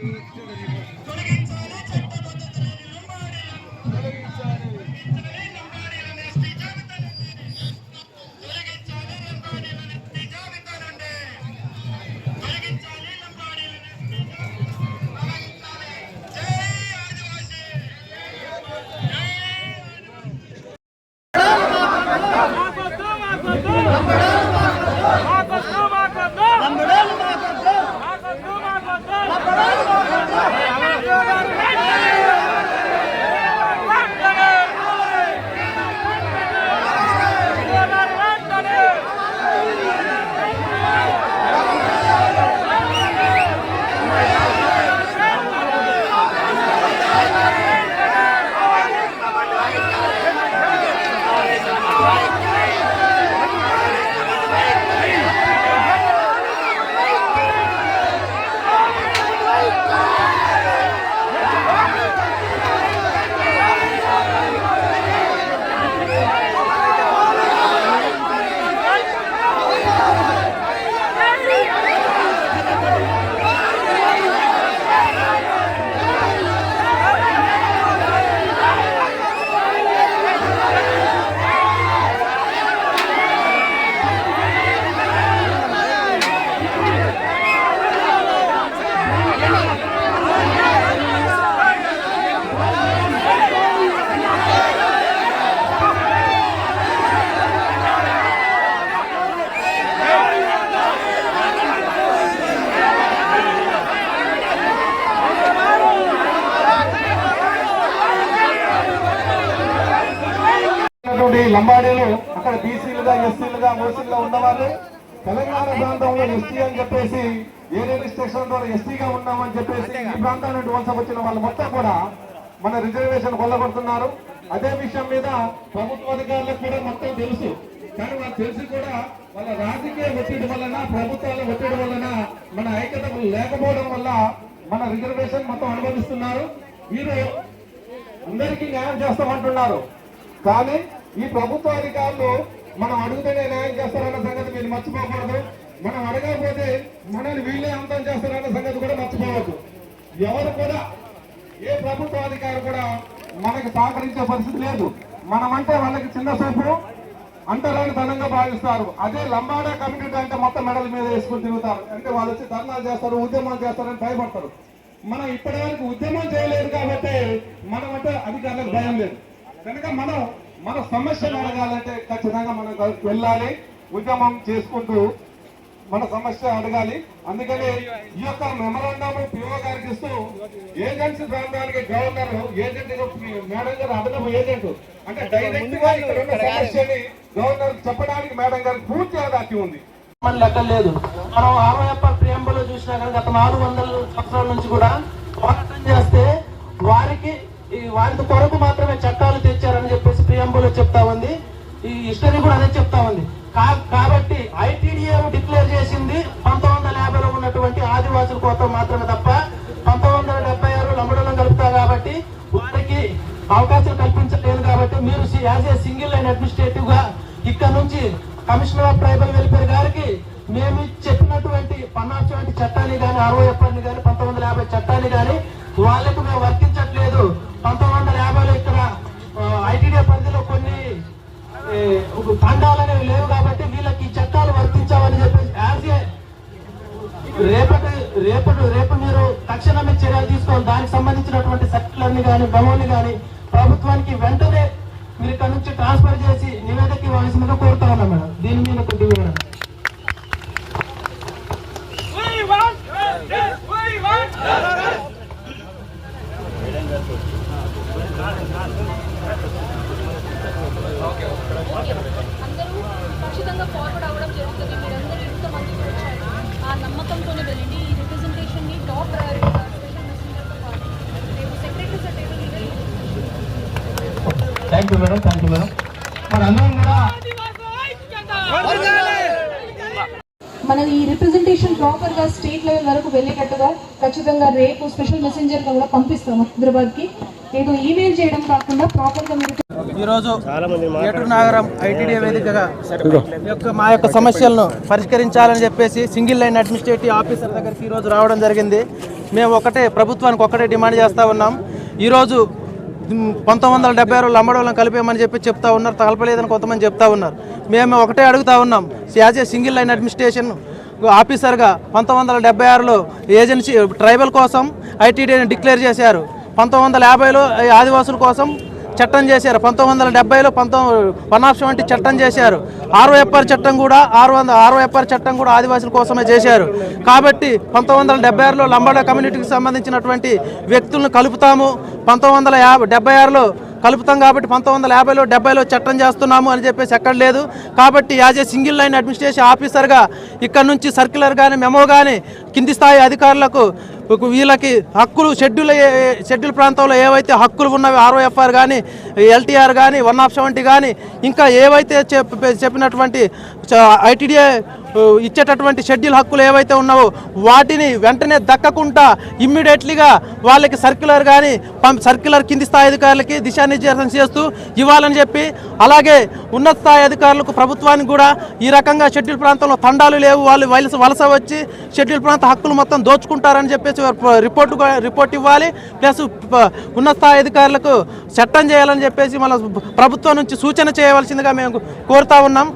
Thank. ఉన్నటువంటి లంబాడీలు అక్కడ బీసీలుగా ఎస్సీలుగా ఓసీలుగా ఉన్నవాళ్ళు తెలంగాణ ప్రాంతంలో ఎస్టీ అని చెప్పేసి ఏ రైల్వే స్టేషన్ ద్వారా ఎస్టీగా ఉన్నామని చెప్పేసి ఈ ప్రాంతం నుండి వలస వచ్చిన వాళ్ళు మొత్తం కూడా మన రిజర్వేషన్ కొల్లగొడుతున్నారు. అదే విషయం మీద ప్రభుత్వ అధికారులకు కూడా మొత్తం తెలుసు. కానీ వాళ్ళు తెలిసి కూడా వాళ్ళ రాజకీయ ఒత్తిడి వలన ప్రభుత్వాల ఒత్తిడి వలన మన ఐక్యత లేకపోవడం వల్ల మన రిజర్వేషన్ మొత్తం అనుభవిస్తున్నారు. వీరు అందరికీ న్యాయం చేస్తామంటున్నారు. కానీ ఈ ప్రభుత్వ అధికారులు మనం అడుగుతూనే న్యాయం చేస్తారన్న సంగతి మీరు మర్చిపోకూడదు. మనం అడగకపోతే మనల్ని వీళ్ళే అంతం చేస్తారన్న సంగతి కూడా మర్చిపోవద్దు. ఎవరు కూడా ఏ ప్రభుత్వ అధికారి కూడా మనకి సహకరించే పరిస్థితి లేదు. మనమంటే వాళ్ళకి చిన్న సూపు అంటరాని ధనంగా భావిస్తారు. అదే లంబాడా కమ్యూనిటీ అంటే మొత్తం మెడల మీద వేసుకుని తిరుగుతారు. అంటే వాళ్ళు వచ్చి ధర్నాలు చేస్తారు ఉద్యమాలు చేస్తారని భయపడతారు. మనం ఇప్పటివరకు ఉద్యమం చేయలేదు కాబట్టి మనం అంటే అధికారులకు భయం లేదు. కనుక మనం మన సమస్యలు అడగాలంటే ఖచ్చితంగా మనం వెళ్ళాలి ఉద్యమం చేసుకుంటూ మన సమస్య అడగాలి. అందుకని ఈ యొక్క మెమరాండం పిఓ గారికి ఇస్తూ ఏజెన్సీ ప్రాంతానికి గవర్నర్ ఏజెంట్ మేడం గారు అదనపు ఏజెంట్. అంటే డైరెక్ట్గా ఇక్కడ ఉన్న సమస్యని గవర్నర్ చెప్పడానికి మేడం గారికి పూర్తి అవకాశం ఉంది. మన లెక్క లేదు మనం ఆర్వైఎఫ్ ప్రియంబలో చూసినా కానీ గత నాలుగు వందల సంవత్సరాల నుంచి కూడా పోరాటం చేస్తే వారికి ఈ వారి కొరకు మాత్రమే చట్టాలు ఈ హిస్టరీ కూడా అదే చెప్తా ఉంది. కా- కాబట్టి ఐటీడీఏ డిక్లేర్ చేసింది పంతొమ్మిది వందల యాభైలో ఉన్నటువంటి ఆదివాసుల కోసం మాత్రమే తప్ప పంతొమ్మిది వందల డెబ్బై ఆరు లంబడలం కలుపుతా కాబట్టి వారికి అవకాశం కల్పించలేదు కాబట్టి మీరు యాజ్ ఏ సింగిల్ లైన్ అడ్మినిస్ట్రేటివ్గా ఇక్కడ నుంచి కమిషనర్ ఆఫ్ ట్రైబల్ వెల్ఫేర్ గారికి మేము చెప్పినటువంటి పన్నాటువంటి చట్టాన్ని కానీ అరవై ఎప్పటిని కానీ పంతొమ్మిది వందల యాభై చట్టాన్ని కానీ వాళ్ళకు మేము వర్తించట్లేదు. పంతొమ్మిది వందల యాభైలో ఇక్కడ ఐటీడీ తండాలు అనేవి లేవు కాబట్టి వీళ్ళకి ఈ చట్టాలు వర్తించామని చెప్పేసి యాజ్ ఏ రేపటి రేపటి రేపు మీరు తక్షణమే చర్యలు తీసుకోవాలి. దానికి సంబంధించినటువంటి సెక్టర్లని కానీ మెమోని కానీ ప్రభుత్వానికి వెంటనే మీరు ఇక్కడ నుంచి ట్రాన్స్ఫర్ చేసి నివేదిక ఇవ్వాల్సిందిగా కోరుతా ఉన్నాం మేడం. దీని మీద కొద్దిగా thank you madam thank you madam మరి అందరం కూడా మన ఈ రిప్రజెంటేషన్ ప్రాపర్గా స్టేట్ లెవెల్ వరకు వెళ్ళేటట్టుగా ఖచ్చితంగా రేపు స్పెషల్ మెసెంజర్గా కూడా పంపిస్తాం హైదరాబాద్కి ఏదో ఈమెయిల్ చేయడం కాకుండా ప్రాపర్గా మీరు ఈరోజు ఏటూరు నాగరం ఐటీడీ వేదికగా ఈ యొక్క మా యొక్క సమస్యలను పరిష్కరించాలని చెప్పేసి సింగిల్ లైన్ అడ్మినిస్ట్రేటివ్ ఆఫీసర్ దగ్గరికి ఈరోజు రావడం జరిగింది. మేము ఒకటే ప్రభుత్వానికి ఒకటే డిమాండ్ చేస్తూ ఉన్నాం. ఈరోజు పంతొమ్మిది వందల డెబ్బై ఆరు లంబడోళ్ళని కలిపేయమని చెప్పి చెప్తా ఉన్నారు. కలపలేదని కొంతమంది చెప్తా ఉన్నారు. మేము ఒకటే అడుగుతా ఉన్నాం. As a single line administration ఆఫీసర్గా పంతొమ్మిది వందల డెబ్బై ఆరులో ఏజెన్సీ ట్రైబల్ కోసం ఐటీడీని డిక్లేర్ చేశారు. పంతొమ్మిది వందల యాభైలో ఆదివాసుల కోసం చట్టం చేశారు. పంతొమ్మిది వందల డెబ్బైలో పంతొమ్మిది వన్ ఆఫ్ సెవెంటీ చట్టం చేశారు. ఆరో ఎఫ్ఆర్ చట్టం కూడా ఆరు వందల ఆరో ఎఫ్ఆర్ చట్టం కూడా ఆదివాసుల కోసమే చేశారు. కాబట్టి పంతొమ్మిది వందల డెబ్బై ఆరులో లంబాడ కమ్యూనిటీకి సంబంధించినటువంటి వ్యక్తులను కలుపుతాము. పంతొమ్మిది వందల యాభై డెబ్బై ఆరులో కలుపుతాం కాబట్టి పంతొమ్మిది వందల యాభైలో డెబ్బైలో చట్టం చేస్తున్నాము అని చెప్పేసి ఎక్కడ లేదు. కాబట్టి as a single line administration ఆఫీసర్గా ఇక్కడ నుంచి సర్క్యులర్ కానీ మెమో కానీ కింది స్థాయి అధికారులకు వీళ్ళకి హక్కులు షెడ్యూల్ షెడ్యూల్ ప్రాంతంలో ఏవైతే హక్కులు ఉన్నవి ఆర్ఓఎఫ్ఆర్ కానీ ఎల్టీఆర్ కానీ వన్ ఆఫ్ సెవెంటీ కానీ ఇంకా ఏవైతే చెప్ చెప్పినటువంటి ఐటీడీఏ ఇచ్చేటటువంటి షెడ్యూల్ హక్కులు ఏవైతే ఉన్నావో వాటిని వెంటనే దక్కకుండా ఇమ్మీడియట్లీగా వాళ్ళకి సర్క్యులర్ కానీ సర్క్యులర్ కింది స్థాయి అధికారులకి దిశానిర్దేశం చేస్తూ ఇవ్వాలని చెప్పి అలాగే ఉన్నత స్థాయి అధికారులకు ప్రభుత్వానికి కూడా ఈ రకంగా షెడ్యూల్ ప్రాంతంలో తండాలు లేవు వాళ్ళు వలస వలస వచ్చి షెడ్యూల్ ప్రాంత హక్కులు మొత్తం దోచుకుంటారని చెప్పేసి రిపోర్ట్ రిపోర్ట్ ఇవ్వాలి. ప్లస్ ఉన్నత స్థాయి అధికారులకు చట్టం చేయాలని చెప్పేసి మన ప్రభుత్వం నుంచి సూచన చేయవలసిందిగా మేము కోరుతా ఉన్నాం.